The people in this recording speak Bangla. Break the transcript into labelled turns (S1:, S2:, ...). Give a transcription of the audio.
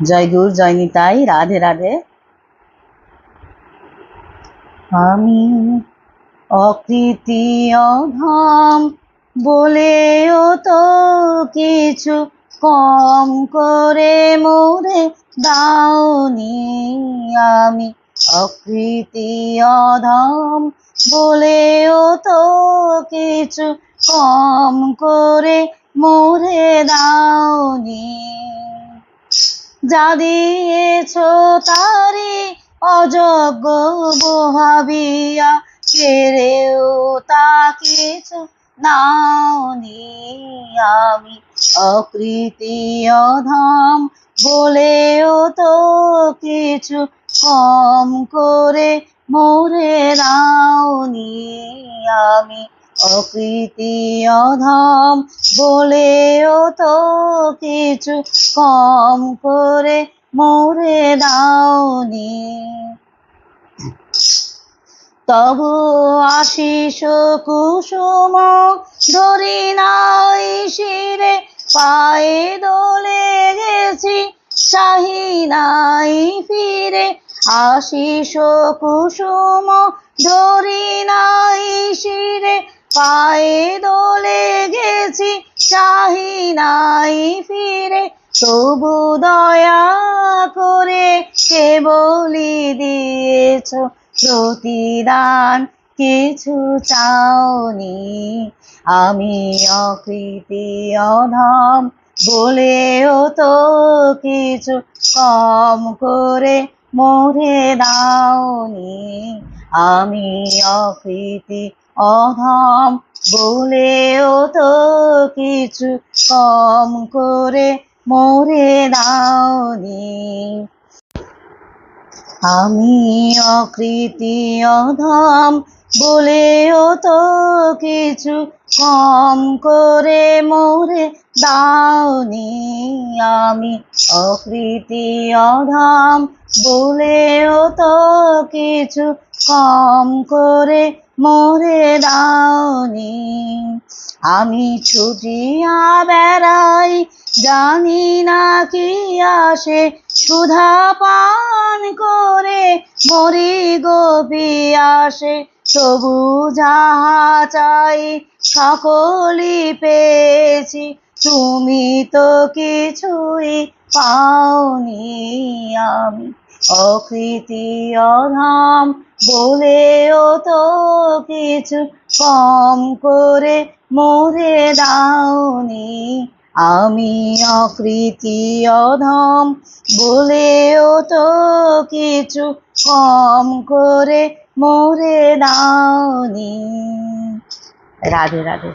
S1: জয় গুর, জয় নিতাই, রাধে রাধে। আমি অকৃতি অধাম বলেও তো কিছু কম করে মোরে দাওনি আমি। অকৃতি অধাম বলেও তো কিছু কম করে মোরে দাওনি যা দিয়েছ তারি অযোগ্য ভাবিয়া কেড়েও তা কিছু নাওনি আমি। অকৃতি অধাম বলেও তো কিছু কম করে মোরে নাওনি আমি। অকৃতি অধাম বলেও তো কিছু কম করে মোরে দাওনি। তবু আশিস কুসুম ধরি নাই শিরে, পায়ে দোলে গেছি চাহি নাই ফিরে। আশিস কুসুম ধরি নাই পায়ে দোলে গেছি চাহি নাই ফিরে। তবু দয়া করে কে বলি দিয়েছ, প্রতিদান কিছু চাওনি। আমি অকৃতি অধাম, বলেও তো কিছু কম করে মরে দাওনি। আমি অকৃতি অধাম বলেও তো কিছু কম করে মোরে দাওনি। আমি অকৃতি অধাম বলেও তো কিছু কম করে মোরে দাওনি। আমি অকৃতি অধাম বলেও তো কিছু কম করে মোরে দাওনি। আমি ছুটিয়া বেড়াই, জানি না কি আসে। সুধা পান করে মরি গোপি আসে। তবু যাহা চাই, সকলই পেয়েছি। তুমি তো কিছুই পাওনি আমি। অকৃতি অধাম বলেও তো কিছু কম করে মোরে দাওনি। আমি অকৃতি অধম বলেও তো কিছু কম করে মোরে দাওনি। রাধে রাধে।